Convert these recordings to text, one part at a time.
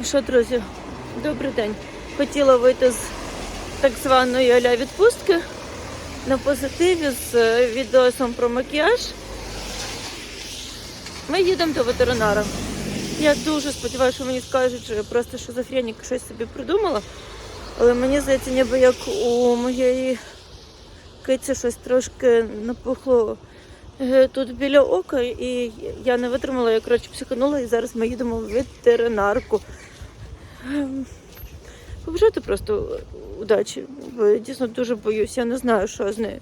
Ну Що, друзі, добрий день. Хотіла вийти з так званої аля відпустки на позитиві з е, відосом про макіяж. Ми їдемо до ветеринара. Я дуже сподіваюся, що мені скажуть, що я просто шизофренік щось собі придумала. Але мені здається, ніби як у моєї киці щось трошки напухло е, тут біля ока, і я не витримала, я коротше психанула, і зараз ми їдемо в ветеринарку. Ем, Побажати просто удачі, бо я дійсно дуже боюсь. Я не знаю, що з нею.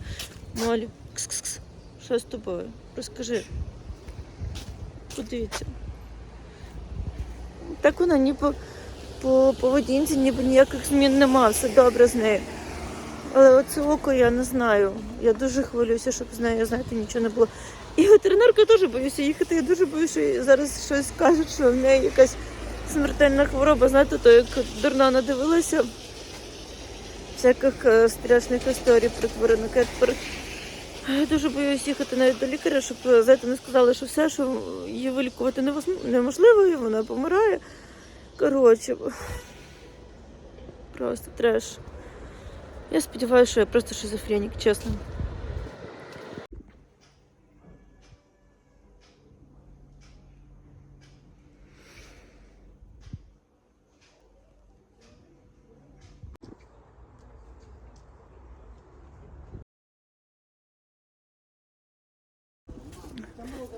Молі, кс-кс-кс. Що з тобою? Розкажи. Подивіться. Так вона ніби по поведінці, ніби ніяких змін нема, все добре з нею. Але оце око я не знаю. Я дуже хвилююся, щоб з нею, знаєте, нічого не було. І ветеринарка теж боюся їхати. Я дуже боюся, що зараз щось скажуть, що в неї якась смертельна хвороба. Знаєте, то як дурна надивилася всяких е, страшних історій про тваринок. Я тепер дуже боюсь їхати навіть до лікаря, щоб е, знаєте, не сказали, що все, що її вилікувати неможливо, і вона помирає. Коротше, просто треш. Я сподіваюся, що я просто шизофренік, чесно.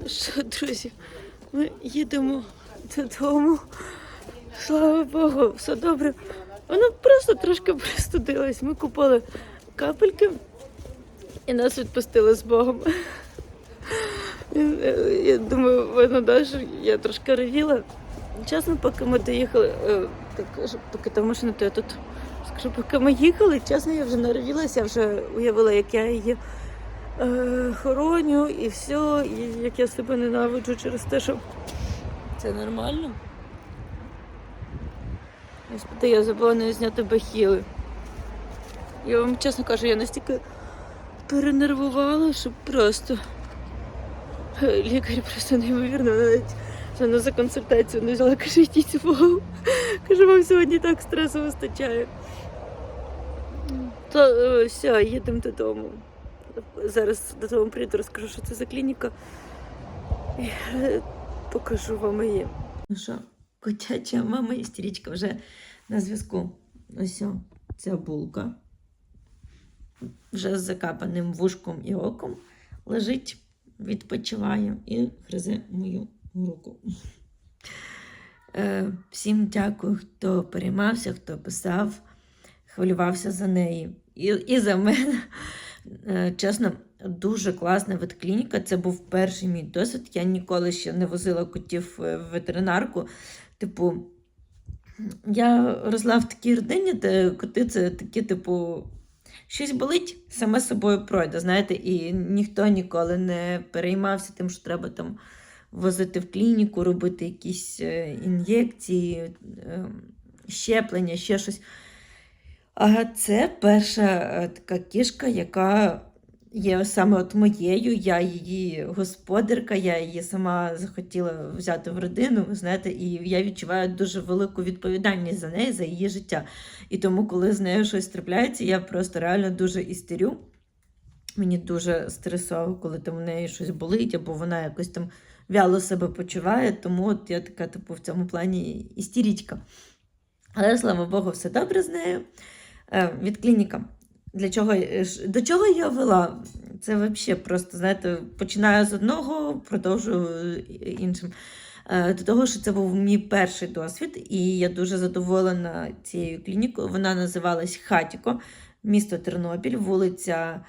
Що, друзі, ми їдемо додому. Слава Богу, все добре. Вона просто трошки пристудилась. Ми купили капельки і нас відпустили з Богом. Я думаю, видно, да, що я трошки ревіла. Чесно, поки ми доїхали, е, так, поки там машина, то я тут скажу, поки ми їхали, чесно, я вже наривілася, вже уявила, як я її е, хороню і все, і як я себе ненавиджу через те, що це нормально. Господи, я забула не зняти бахіли. Я вам чесно кажу, я настільки перенервувала, що просто Е, лікар просто неймовірно навіть мене за консультацію не взяла, каже, йдіть Богу. Каже, вам сьогодні так стресу вистачає. То все, їдемо додому. Зараз додому прийду, розкажу, що це за клініка. І е, покажу вам її. Ну що, котяча мама істеричка вже на зв'язку. Ось ця булка. Вже з закапаним вушком і оком лежить, відпочиває і гризе мою руку. Е, всім дякую, хто переймався, хто писав, хвилювався за неї. І, і за мене. Е, чесно, дуже класна ветклініка. Це був перший мій досвід. Я ніколи ще не возила котів е, в ветеринарку. Типу, я росла в такій родині, де коти це такі, типу, щось болить, саме собою пройде, знаєте, і ніхто ніколи не переймався тим, що треба там возити в клініку, робити якісь е, ін'єкції, е, щеплення, ще щось. А це перша е, така кішка, яка є саме от моєю. Я її господарка, я її сама захотіла взяти в родину, знаєте, і я відчуваю дуже велику відповідальність за неї, за її життя. І тому, коли з нею щось трапляється, я просто реально дуже істерю. Мені дуже стресово, коли там в неї щось болить, або вона якось там вяло себе почуває. Тому от я така, типу, в цьому плані істерічка. Але слава Богу, все добре з нею. Е, від клініка. Для чого, до чого я вела? Це взагалі просто, знаєте, починаю з одного, продовжую іншим. Е, До того, що це був мій перший досвід, і я дуже задоволена цією клінікою. Вона називалась Хатіко, місто Тернопіль, вулиця.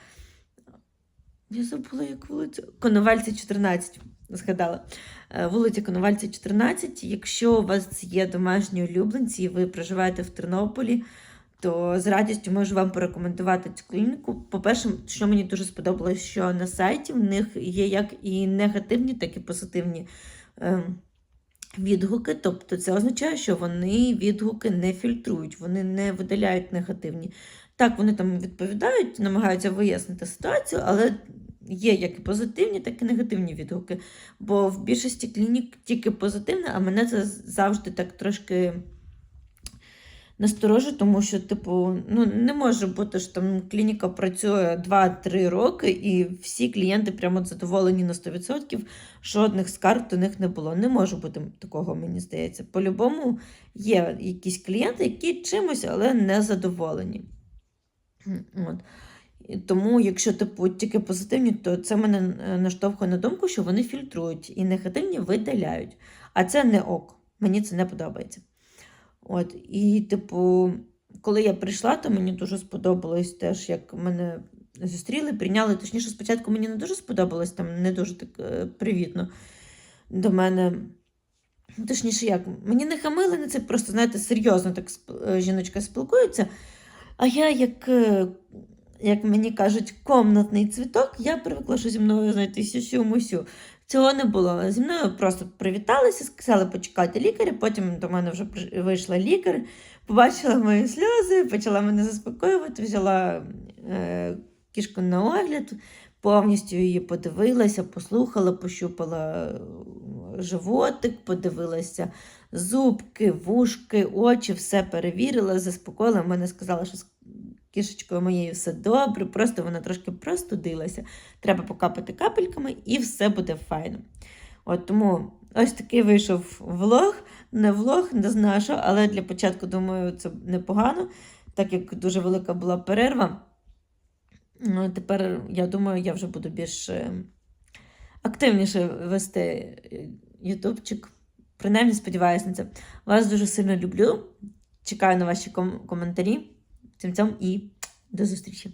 Я забула, як вулиця. Коновальця 14. Згадала. Е, Вулиця Коновальця 14. Якщо у вас є домашні улюбленці і ви проживаєте в Тернополі, то з радістю можу вам порекомендувати цю клініку. По-перше, що мені дуже сподобалось, що на сайті в них є як і негативні, так і позитивні ем, відгуки. Тобто це означає, що вони відгуки не фільтрують, вони не видаляють негативні. Так, вони там відповідають, намагаються вияснити ситуацію, але є як і позитивні, так і негативні відгуки. Бо в більшості клінік тільки позитивне, а мене це завжди так трошки насторожу, тому що, типу, ну, не може бути, що там клініка працює 2-3 роки, і всі клієнти прямо задоволені на 100%, жодних скарг до них не було. Не може бути такого, мені здається. По-любому є якісь клієнти, які чимось, але не задоволені. От. Тому, якщо типу тільки позитивні, то це мене е, наштовхує на думку, що вони фільтрують і негативні видаляють. А це не ок. Мені це не подобається. От, і, типу, коли я прийшла, то мені дуже сподобалось теж, як мене зустріли, прийняли. Точніше, спочатку мені не дуже сподобалось, там не дуже так е, привітно до мене. Точніше, як, мені не хамили на це, просто, знаєте, серйозно так е, жіночка спілкується. А я, як, е, як мені кажуть, комнатний цвіток, я привикла, що зі мною, знаєте, сюсю-мусю. Цього не було. Зі мною просто привіталися, сказали почекати лікаря, потім до мене вже вийшла лікар, побачила мої сльози, почала мене заспокоювати, взяла е, кішку на огляд, повністю її подивилася, послухала, пощупала е, животик, подивилася зубки, вушки, очі, все перевірила, заспокоїла. Мене сказала, що кішечкою моєю все добре, просто вона трошки простудилася. Треба покапати капельками і все буде файно. От тому ось такий вийшов влог. Не влог, не знаю що, але для початку, думаю, це непогано, так як дуже велика була перерва. Ну, тепер, я думаю, я вже буду більш е, активніше вести е, ютубчик. Принаймні, сподіваюся на це. Вас дуже сильно люблю. Чекаю на ваші ком- коментарі. Цим цьом і до зустрічі!